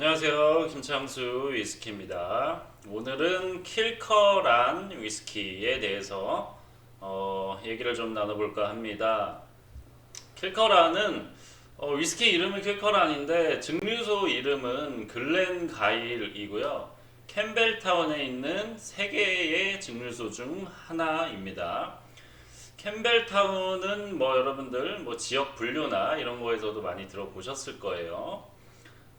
안녕하세요. 김창수 위스키입니다. 오늘은 킬커란 위스키에 대해서 어, 얘기를 좀 나눠볼까 합니다. 킬커란은 어, 위스키 이름은 킬커란인데 증류소 이름은 글렌가일이고요. 캠벨타운에 있는 세 개의 증류소 중 하나입니다. 캠벨타운은 뭐 여러분들 뭐 지역 분류나 이런 거에서도 많이 들어보셨을 거예요.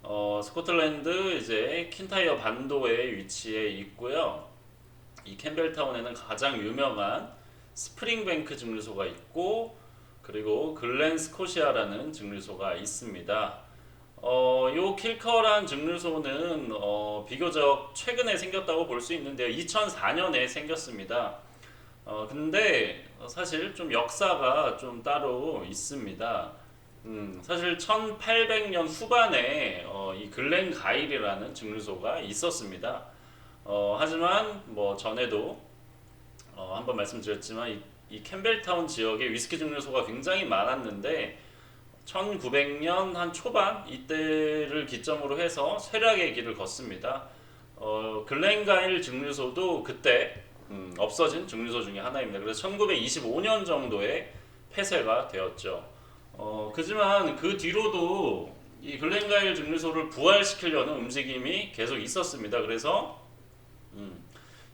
어, 스코틀랜드 이제 킨타이어 반도에 위치해 있고요. 이 캠벨타운에는 가장 유명한 스프링뱅크 증류소가 있고 그리고 글렌 스코시아라는 증류소가 있습니다. 어, 요 킬커란 증류소는 어, 비교적 최근에 생겼다고 볼 수 있는데요. 2004년에 생겼습니다. 어, 근데 사실 좀 역사가 좀 따로 있습니다. 음, 사실 1800년 후반에 어, 이 글렌 가일이라는 증류소가 있었습니다. 어, 하지만 뭐 전에도 어, 한번 말씀드렸지만 이, 이 캠벨타운 지역에 위스키 증류소가 굉장히 많았는데 1900년 한 초반 이때를 기점으로 해서 쇠락의 길을 걷습니다. 어, 글렌가일 증류소도 그때 음, 없어진 증류소 중에 하나입니다. 그래서 1925년 정도에 폐쇄가 되었죠. 어, 그지만 그 뒤로도 이 글렌가일 증류소를 부활시키려는 움직임이 계속 있었습니다. 그래서 음,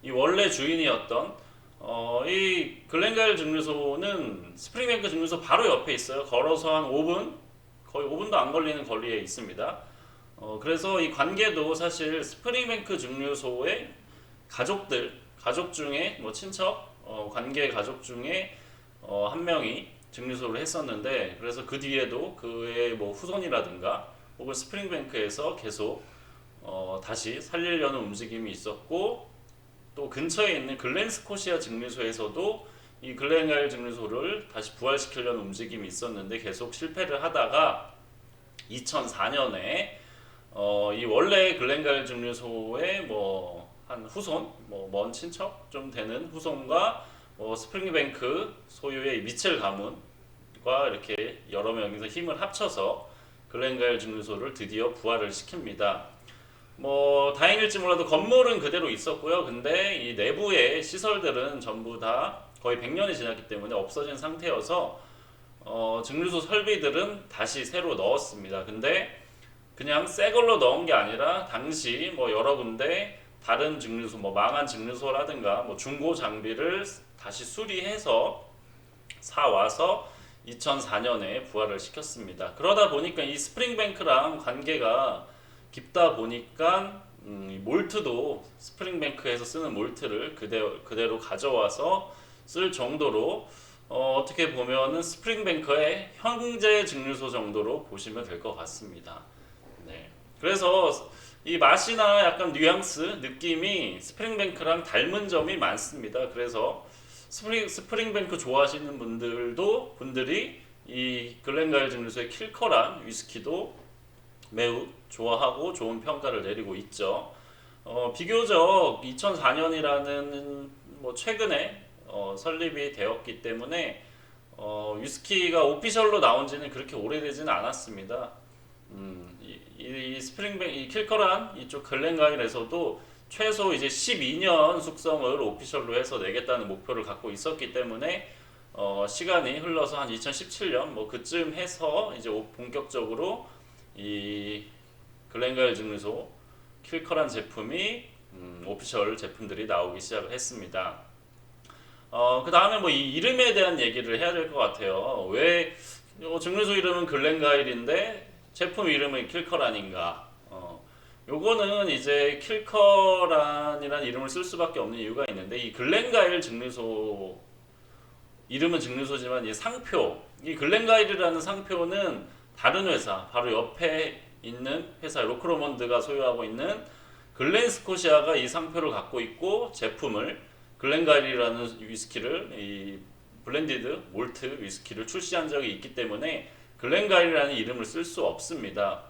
이 원래 주인이었던 어, 이 글렌가일 증류소는 스프링뱅크 증류소 바로 옆에 있어요. 걸어서 한 5분 거의 5분도 안 걸리는 거리에 있습니다. 어, 그래서 이 관계도 사실 스프링뱅크 증류소의 가족들 가족 중에 뭐 친척 어, 관계 가족 중에 어, 한 명이 증류소를 했었는데 그래서 그 뒤에도 그의 뭐 후손이라든가 혹은 스프링뱅크에서 계속 어, 다시 살리려는 움직임이 있었고 또 근처에 있는 글렌스코시아 증류소에서도 이 글렌가일 증류소를 다시 부활시키려는 움직임이 있었는데 계속 실패를 하다가 2004년에 어, 이 원래 글렌가일 증류소의 뭐 한 후손, 뭐 먼 친척 좀 되는 후손과 뭐 스프링뱅크 소유의 미첼 가문 과 이렇게 여러 명이서 힘을 합쳐서 글렌가일 증류소를 드디어 부활을 시킵니다. 뭐 다행일지 몰라도 건물은 그대로 있었고요. 근데 이 내부의 시설들은 전부 다 거의 100년이 지났기 때문에 없어진 상태여서 어, 증류소 설비들은 다시 새로 넣었습니다. 근데 그냥 새 걸로 넣은 게 아니라 당시 뭐 여러 군데 다른 증류소 뭐 망한 증류소라든가 뭐 중고 장비를 다시 수리해서 사 와서 2004년에 부활을 시켰습니다. 그러다 보니까 이 스프링뱅크랑 관계가 깊다 보니까 음, 이 몰트도 스프링뱅크에서 쓰는 몰트를 그대로, 그대로 가져와서 쓸 정도로 어, 어떻게 보면은 스프링뱅크의 형제 증류소 정도로 보시면 될 것 같습니다. 네. 그래서 이 맛이나 약간 뉘앙스 느낌이 스프링뱅크랑 닮은 점이 많습니다. 그래서 스프링 스프링뱅크 좋아하시는 분들도 분들이 이 글렌가일 증류소의 킬커란 위스키도 매우 좋아하고 좋은 평가를 내리고 있죠. 어, 비교적 2004년이라는 뭐 최근에 어, 설립이 되었기 때문에 어, 위스키가 오피셜로 나온 지는 그렇게 오래되지는 않았습니다. 음, 이, 이, 이 스프링뱅 이 킬커란 이쪽 글렌가일에서도 최소 이제 12년 숙성을 오피셜로 해서 내겠다는 목표를 갖고 있었기 때문에 어, 시간이 흘러서 한 2017년 뭐 그쯤 해서 이제 오- 본격적으로 이 글렌가일 증류소 킬커란 제품이 음, 오피셜 제품들이 나오기 시작을 했습니다. 어, 그 다음에 뭐 이 이름에 대한 얘기를 해야 될 것 같아요. 왜 어, 증류소 이름은 글렌가일인데 제품 이름은 킬커란인가? 어, 요거는 이제 킬커란이라는 이름을 쓸 수밖에 없는 이유가 있는데 이 글렌가일 증류소 이름은 증류소지만 이 상표 이 글렌가일이라는 상표는 다른 회사 바로 옆에 있는 회사 로크로먼드가 소유하고 있는 글렌스코시아가 이 상표를 갖고 있고 제품을 글렌가일이라는 위스키를 이 블렌디드 몰트 위스키를 출시한 적이 있기 때문에 글렌가일이라는 이름을 쓸 수 없습니다.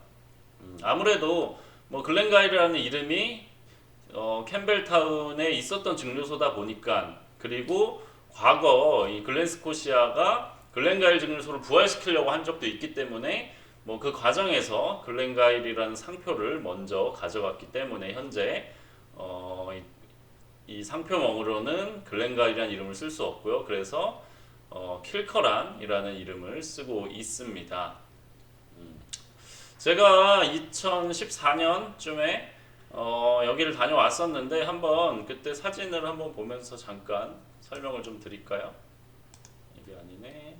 음, 아무래도 뭐 글렌가일이라는 이름이 어, 캠벨타운에 있었던 증류소다 보니까 그리고 과거 이 글렌스코시아가 글렌가일 증류소를 부활시키려고 한 적도 있기 때문에 뭐 그 과정에서 글렌가일이라는 상표를 먼저 가져갔기 때문에 현재 어, 이, 이 상표명으로는 글렌가일이라는 이름을 쓸 수 없고요. 그래서 어, 킬커란이라는 이름을 쓰고 있습니다. 음. 제가 2014년쯤에 어, 여기를 다녀왔었는데 한번 그때 사진을 한번 보면서 잠깐 설명을 좀 드릴까요? 이게 아니네.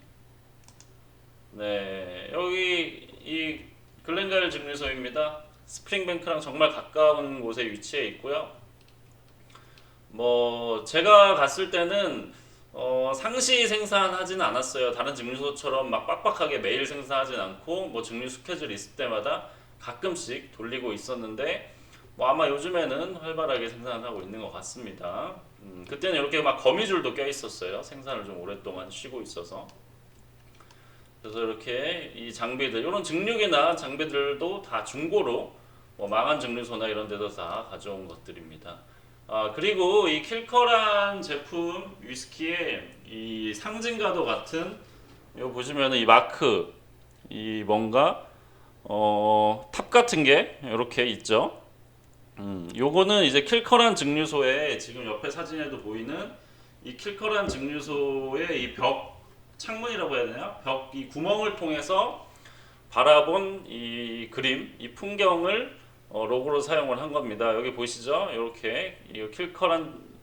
네, 여기 이 글렌가일 증류소입니다. 스프링뱅크랑 정말 가까운 곳에 위치해 있고요. 뭐 제가 갔을 때는 어, 상시 생산하지는 않았어요. 다른 증류소처럼 막 빡빡하게 매일 생산하진 않고 뭐 증류 스케줄 있을 때마다 가끔씩 돌리고 있었는데 뭐 아마 요즘에는 활발하게 생산하고 있는 것 같습니다. 음, 그때는 이렇게 막 거미줄도 껴 있었어요. 생산을 좀 오랫동안 쉬고 있어서. 그래서 이렇게 이 장비들, 이런 증류기나 장비들도 다 중고로 뭐 망한 증류소나 이런 데서 다 가져온 것들입니다. 아 그리고 이 킬커란 제품 위스키의 이 상징과도 같은 이거 보시면은 이 마크 이 뭔가 어 탑 같은 게 이렇게 있죠. 음 요거는 이제 킬커란 증류소에 지금 옆에 사진에도 보이는 이 킬커란 증류소의 이 벽 창문이라고 해야 되나 벽 이 구멍을 통해서 바라본 이 그림 이 풍경을 어, 로고로 사용을 한 겁니다. 여기 보시죠? 이렇게 이 킬커란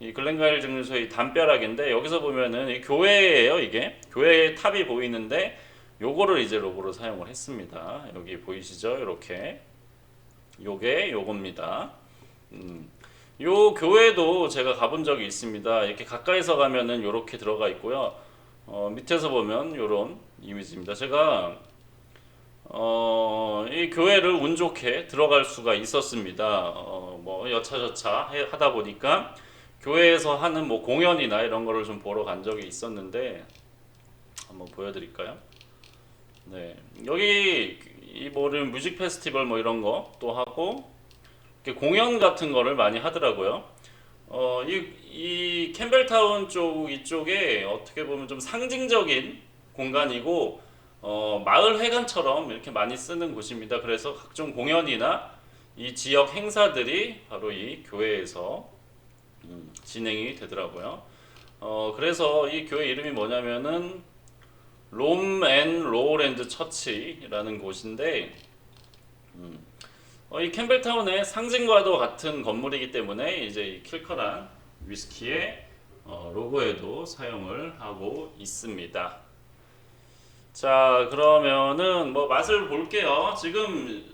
이 글렌가일 증류소의 담벼락인데 여기서 보면은 이 교회예요 이게 교회의 탑이 보이는데 요거를 이제 로고로 사용을 했습니다. 여기 보이시죠? 이렇게 요게 요겁니다. 음. 요 교회도 제가 가본 적이 있습니다. 이렇게 가까이서 가면은 요렇게 들어가 있고요. 어, 밑에서 보면 요런 이미지입니다. 제가 어, 이 교회를 운 좋게 들어갈 수가 있었습니다. 어, 뭐 여차저차 해- 하다 보니까 교회에서 하는 뭐 공연이나 이런 거를 좀 보러 간 적이 있었는데 한번 보여드릴까요? 네, 여기 이 뭐를 뮤직 페스티벌 뭐 이런 거 또 하고 공연 같은 거를 많이 하더라고요. 어, 이, 이 캠벨타운 쪽 이쪽에 어떻게 보면 좀 상징적인 공간이고 어, 마을 회관처럼 이렇게 많이 쓰는 곳입니다. 그래서 각종 공연이나 이 지역 행사들이 바로 이 교회에서 음, 진행이 되더라고요. 어, 그래서 이 교회 이름이 뭐냐면은 롬앤 로랜드 처치라는 곳인데 음, 어, 이 캠벨타운의 상징과도 같은 건물이기 때문에 이제 이 킬커란 위스키의 어, 로고에도 사용을 하고 있습니다. 자 그러면은 뭐 맛을 볼게요. 지금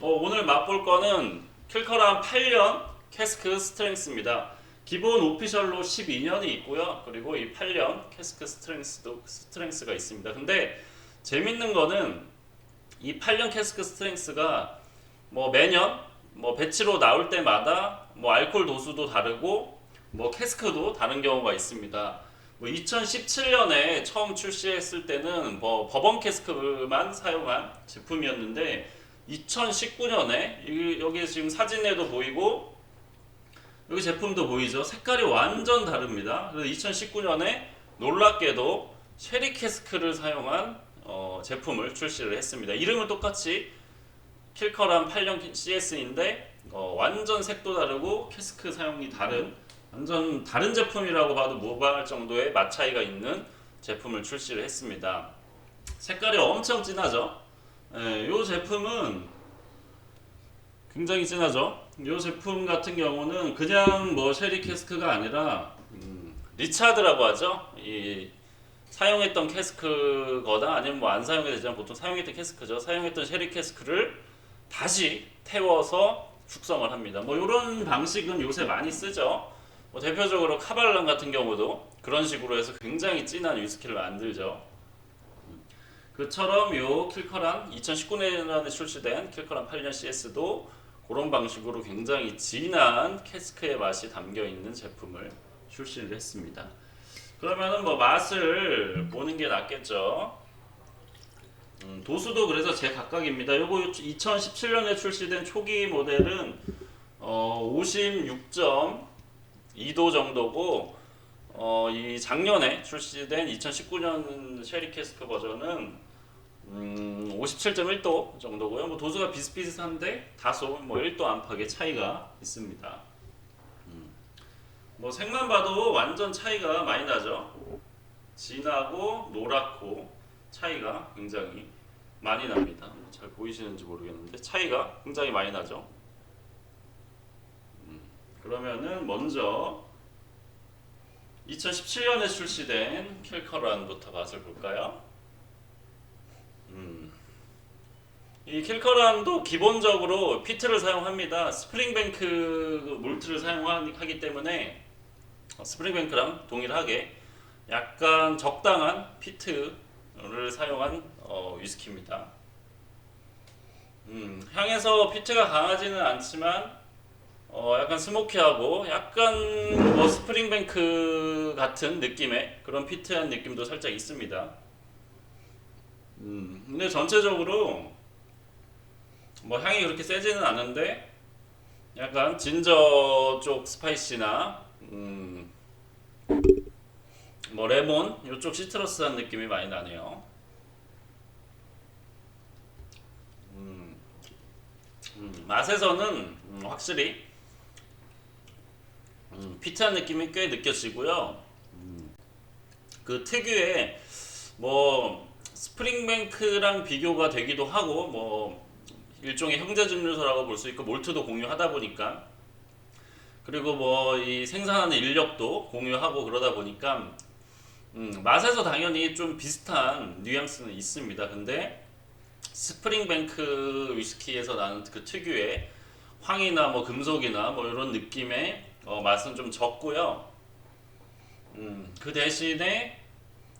어, 오늘 맛볼 거는 킬커란 8년 캐스크 스트렝스입니다. 기본 오피셜로 12년이 있고요. 그리고 이 8년 캐스크 스트렝스도 스트렝스가 있습니다. 근데 재밌는 거는 이 8년 캐스크 스트렝스가 뭐 매년 뭐 배치로 나올 때마다 뭐 알코올 도수도 다르고 뭐 캐스크도 다른 경우가 있습니다. 뭐 2017년에 처음 출시했을 때는 뭐 버번 캐스크만 사용한 제품이었는데 2019년에 여기 지금 사진에도 보이고 여기 제품도 보이죠? 색깔이 완전 다릅니다. 그래서 2019년에 놀랍게도 쉐리 캐스크를 사용한 어, 제품을 출시를 했습니다. 이름은 똑같이 킬커란 8년 CS인데 어, 완전 색도 다르고 캐스크 사용이 다른 완전 다른 제품이라고 봐도 무방할 정도의 맛 차이가 있는 제품을 출시를 했습니다. 색깔이 엄청 진하죠. 예, 이 제품은 굉장히 진하죠. 이 제품 같은 경우는 그냥 뭐 쉐리 캐스크가 아니라 음, 리차드라고 하죠. 이 사용했던 캐스크거나 아니면 뭐 안 사용해도 되지만 보통 사용했던 캐스크죠. 사용했던 쉐리 캐스크를 다시 태워서 숙성을 합니다. 뭐 이런 방식은 요새 많이 쓰죠. 뭐 대표적으로 카발란 같은 경우도 그런 식으로 해서 굉장히 진한 위스키를 만들죠. 그처럼 요 킬커란 2019년에 출시된 킬커란 8년 CS도 그런 방식으로 굉장히 진한 캐스크의 맛이 담겨 있는 제품을 출시를 했습니다. 그러면은 뭐 맛을 보는 게 낫겠죠. 음, 도수도 그래서 제 각각입니다. 요거 2017년에 출시된 초기 모델은 어, 56.2도 정도고 어, 이 작년에 출시된 2019년 쉐리 캐스크 버전은 음, 57.1도 정도고요. 뭐 도수가 비슷비슷한데 다소 뭐 1도 안팎의 차이가 있습니다. 음. 뭐 색만 봐도 완전 차이가 많이 나죠. 진하고 노랗고 차이가 굉장히 많이 납니다. 뭐잘 보이시는지 모르겠는데 차이가 굉장히 많이 나죠. 음, 그러면은 먼저 2017년에 출시된 킬커런부터 맛을 볼까요? 음. 이 킬커런도 기본적으로 피트를 사용합니다. 스프링뱅크 몰트를 사용하기 때문에 스프링뱅크랑 동일하게 약간 적당한 피트를 사용한 어, 위스키입니다. 음, 향에서 피트가 강하지는 않지만 어, 약간 스모키하고 약간 뭐 스프링뱅크 같은 느낌의 그런 피트한 느낌도 살짝 있습니다. 음, 근데 전체적으로 뭐 향이 그렇게 세지는 않은데 약간 진저 쪽 스파이시나 음, 뭐 레몬 이쪽 시트러스한 느낌이 많이 나네요. 음, 음, 맛에서는 음, 확실히 음, 피트한 느낌이 꽤 느껴지고요. 음, 그 특유의 뭐 스프링뱅크랑 비교가 되기도 하고 뭐 일종의 형제 증류소라고 볼 수 있고 몰트도 공유하다 보니까 그리고 뭐 이 생산하는 인력도 공유하고 그러다 보니까 음, 맛에서 당연히 좀 비슷한 뉘앙스는 있습니다. 근데 스프링뱅크 위스키에서 나는 그 특유의 황이나 뭐 금속이나 뭐 이런 느낌의 어, 맛은 좀 적고요. 음, 그 대신에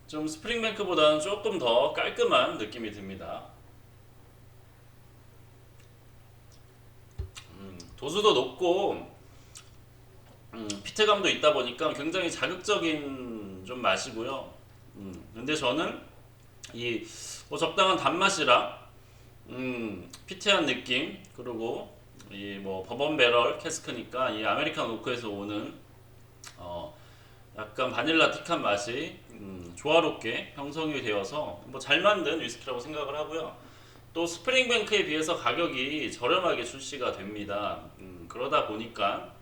좀 스프링뱅크보다는 조금 더 깔끔한 느낌이 듭니다. 음, 도수도 높고 음, 피트감도 있다 보니까 굉장히 자극적인 좀 맛이고요. 음, 근데 저는 이 뭐 적당한 단맛이랑 음, 피트한 느낌 그리고 이 뭐 버번 배럴 캐스크니까 이 아메리칸 오크에서 오는 어, 약간 바닐라 틱한 맛이 음, 조화롭게 형성이 되어서 뭐 잘 만든 위스키라고 생각을 하고요. 또 스프링뱅크에 비해서 가격이 저렴하게 출시가 됩니다. 음, 그러다 보니까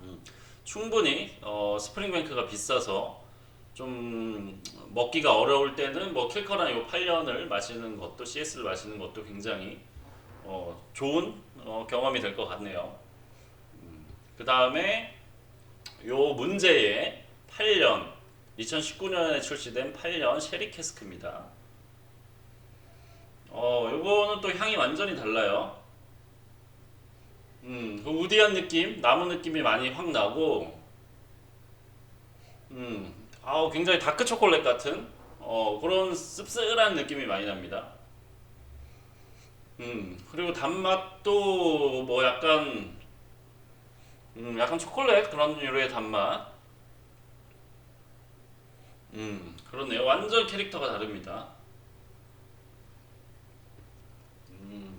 음, 충분히 어, 스프링뱅크가 비싸서 좀 먹기가 어려울 때는 뭐 킬커나 요 8년을 마시는 것도 CS를 마시는 것도 굉장히 어, 좋은 어, 경험이 될 것 같네요. 그 다음에 요 문제의 8년 2019년에 출시된 8년 쉐리 캐스크입니다. 어, 요거는 또 향이 완전히 달라요. 음, 그 우디한 느낌, 나무 느낌이 많이 확 나고, 음, 아우 굉장히 다크 초콜릿 같은 어, 그런 씁쓸한 느낌이 많이 납니다. 음, 그리고 단맛도 뭐 약간, 음, 약간 초콜릿 그런 유의 단맛. 음, 그러네요. 완전 캐릭터가 다릅니다. 음,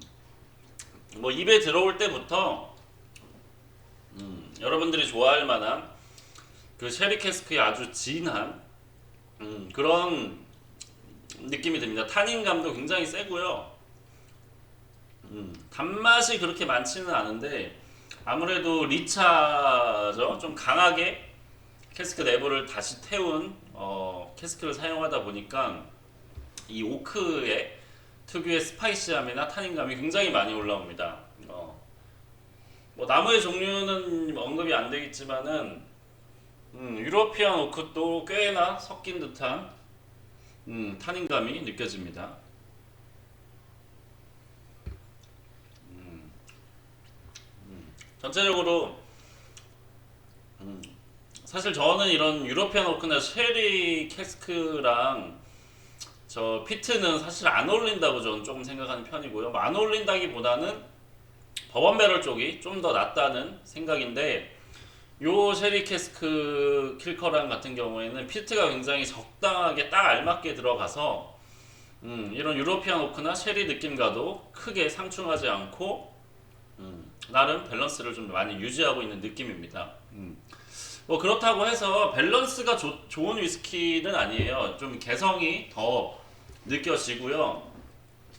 뭐 입에 들어올 때부터 음, 여러분들이 좋아할 만한 그 쉐리 캐스크의 아주 진한 음, 그런 느낌이 듭니다. 타닌감도 굉장히 세고요. 음, 단맛이 그렇게 많지는 않은데 아무래도 리차죠. 좀 강하게 캐스크 내부를 다시 태운 어, 캐스크를 사용하다 보니까 이 오크의 특유의 스파이시함이나 타닌감이 굉장히 많이 올라옵니다. 어, 뭐 나무의 종류는 언급이 안 되겠지만은 음, 유로피안 오크도 꽤나 섞인 듯한 음, 타닌감이 느껴집니다. 음, 음, 전체적으로 음, 사실 저는 이런 유로피안 오크나 쉐리 캐스크랑 저 피트는 사실 안 어울린다고 저는 조금 생각하는 편이고요. 뭐안 어울린다기보다는 버번 배럴 쪽이 좀 더 낫다는 생각인데 요 쉐리 캐스크 킬커랑 같은 경우에는 피트가 굉장히 적당하게 딱 알맞게 들어가서 음, 이런 유로피안 오크나 쉐리 느낌과도 크게 상충하지 않고 음, 나름 밸런스를 좀 많이 유지하고 있는 느낌입니다. 음. 뭐 그렇다고 해서 밸런스가 좋- 좋은 위스키는 아니에요. 좀 개성이 더 느껴지고요.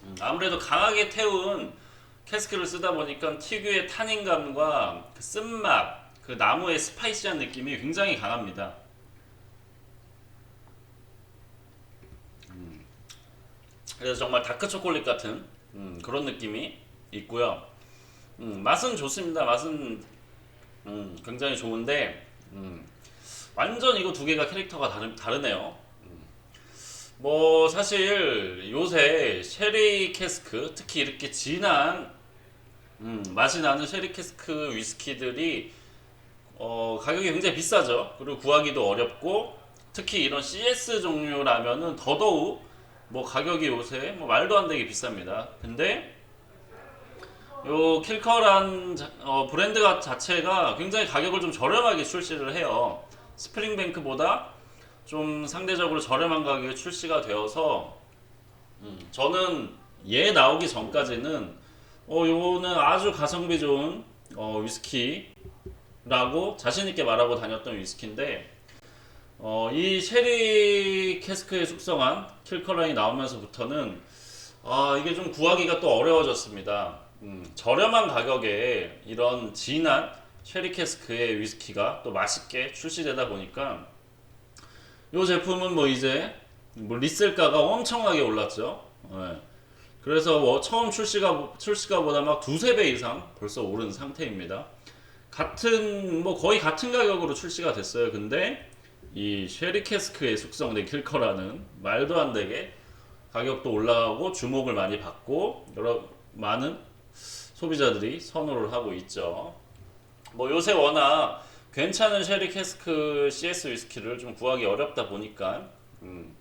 음, 아무래도 강하게 태운 캐스크를 쓰다 보니까 특유의 탄닌감과 그 쓴맛, 그 나무의 스파이시한 느낌이 굉장히 강합니다. 음, 그래서 정말 다크 초콜릿 같은 음, 그런 느낌이 있고요. 음, 맛은 좋습니다. 맛은 음, 굉장히 좋은데 음, 완전 이거 두 개가 캐릭터가 다르, 다르네요. 음. 뭐 사실 요새 쉐리 캐스크 특히 이렇게 진한 음, 맛이 나는 쉐리 캐스크 위스키들이 어, 가격이 굉장히 비싸죠. 그리고 구하기도 어렵고 특히 이런 CS 종류라면은 더더욱 뭐 가격이 요새 뭐 말도 안 되게 비쌉니다. 근데 요 킬커란 자- 어, 브랜드가 자체가 굉장히 가격을 좀 저렴하게 출시를 해요. 스프링뱅크보다 좀 상대적으로 저렴한 가격에 출시가 되어서 음, 저는 얘 나오기 전까지는 어 요거는 아주 가성비 좋은 어, 위스키라고 자신 있게 말하고 다녔던 위스키인데 어, 이 쉐리 캐스크에 숙성한 킬커란이 나오면서부터는 아 이게 좀 구하기가 또 어려워졌습니다. 음, 저렴한 가격에 이런 진한 쉐리 캐스크의 위스키가 또 맛있게 출시되다 보니까 이 제품은 뭐 이제 뭐 리셀가가 엄청나게 올랐죠. 예. 그래서 뭐 처음 출시가 출시가보다 막 두세 배 이상 벌써 오른 상태입니다. 같은 뭐 거의 같은 가격으로 출시가 됐어요. 근데 이 쉐리 캐스크에 숙성된 킬커라는 말도 안 되게 가격도 올라가고 주목을 많이 받고 여러 많은 소비자들이 선호를 하고 있죠. 뭐 요새 워낙 괜찮은 쉐리 캐스크 CS 위스키를 좀 구하기 어렵다 보니까 음,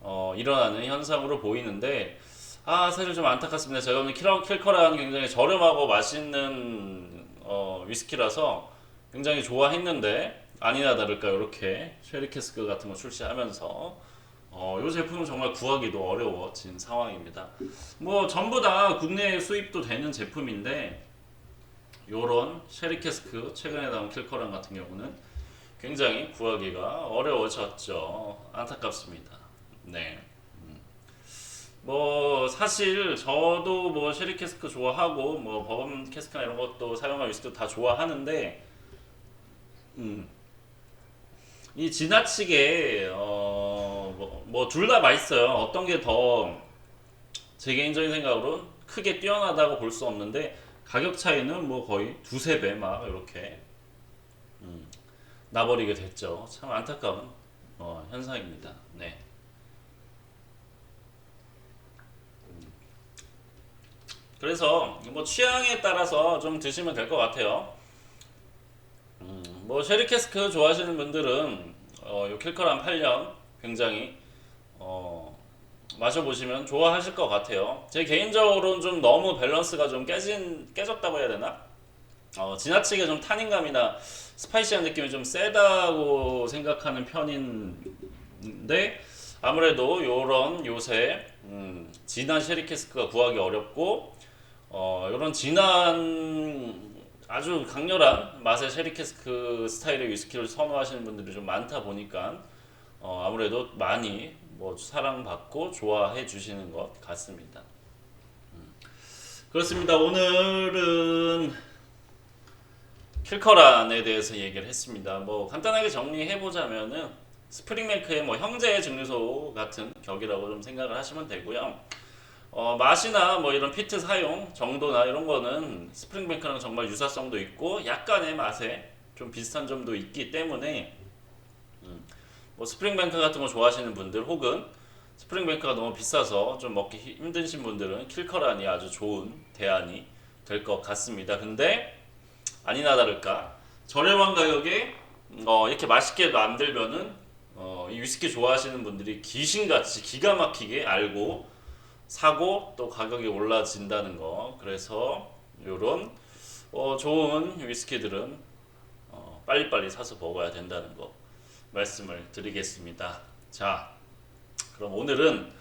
어, 일어나는 현상으로 보이는데 아 사실 좀 안타깝습니다. 제가 오늘 킬러 킬커라는 굉장히 저렴하고 맛있는 어, 위스키라서 굉장히 좋아했는데 아니나 다를까 이렇게 쉐리 캐스크 같은 거 출시하면서 어, 이 제품은 정말 구하기도 어려워진 상황입니다. 뭐 전부 다 국내 수입도 되는 제품인데 요런 쉐리 캐스크 최근에 나온 킬커란 같은 경우는 굉장히 구하기가 어려워졌죠. 안타깝습니다. 네. 음. 뭐 사실 저도 뭐 쉐리 캐스크 좋아하고 뭐 버번 캐스크나 이런 것도 사용한 위스키도 다 좋아하는데 음. 이 지나치게 어 뭐 둘 다 맛있어요. 어떤 게 더 제 개인적인 생각으로 크게 뛰어나다고 볼 수 없는데 가격 차이는 뭐 거의 두세 배 막 이렇게 음, 나버리게 됐죠. 참 안타까운 어, 현상입니다. 네. 음. 그래서 뭐 취향에 따라서 좀 드시면 될 것 같아요. 음, 뭐 쉐리 캐스크 좋아하시는 분들은 어, 요 킬커란 8년 굉장히 어, 마셔보시면 좋아하실 것 같아요. 제 개인적으로는 좀 너무 밸런스가 좀 깨진 깨졌다고 해야 되나? 어, 지나치게 좀 탄닌감이나 스파이시한 느낌이 좀 세다고 생각하는 편인데 아무래도 요런 요새 음, 진한 쉐리 캐스크가 구하기 어렵고 어, 요런 진한 아주 강렬한 맛의 쉐리 캐스크 스타일의 위스키를 선호하시는 분들이 좀 많다 보니까 어, 아무래도 많이 뭐 사랑받고 좋아해 주시는 것 같습니다. 음. 그렇습니다. 오늘은 킬커란에 대해서 얘기를 했습니다. 뭐 간단하게 정리해 보자면은 스프링메이크의 뭐 형제 증류소 같은 격이라고 좀 생각을 하시면 되고요. 어, 맛이나 뭐 이런 피트 사용 정도나 이런 거는 스프링뱅크랑 정말 유사성도 있고 약간의 맛에 좀 비슷한 점도 있기 때문에 음, 뭐 스프링뱅크 같은 거 좋아하시는 분들 혹은 스프링뱅크가 너무 비싸서 좀 먹기 힘드신 분들은 킬커란이 아주 좋은 대안이 될 것 같습니다. 근데 아니나 다를까 저렴한 가격에 어, 이렇게 맛있게 만들면은 어, 이 위스키 좋아하시는 분들이 귀신같이 기가 막히게 알고 사고 또 가격이 올라진다는 거. 그래서 요런 어, 좋은 위스키들은 어, 빨리빨리 사서 먹어야 된다는 거 말씀을 드리겠습니다. 자, 그럼 오늘은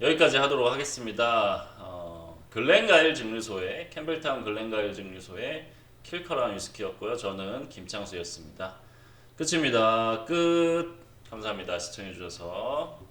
여기까지 하도록 하겠습니다. 어, 글렌가일 증류소의 캠벨타운 글렌가일 증류소의 킬커란 위스키였고요. 저는 김창수였습니다. 끝입니다. 끝. 감사합니다. 시청해 주셔서.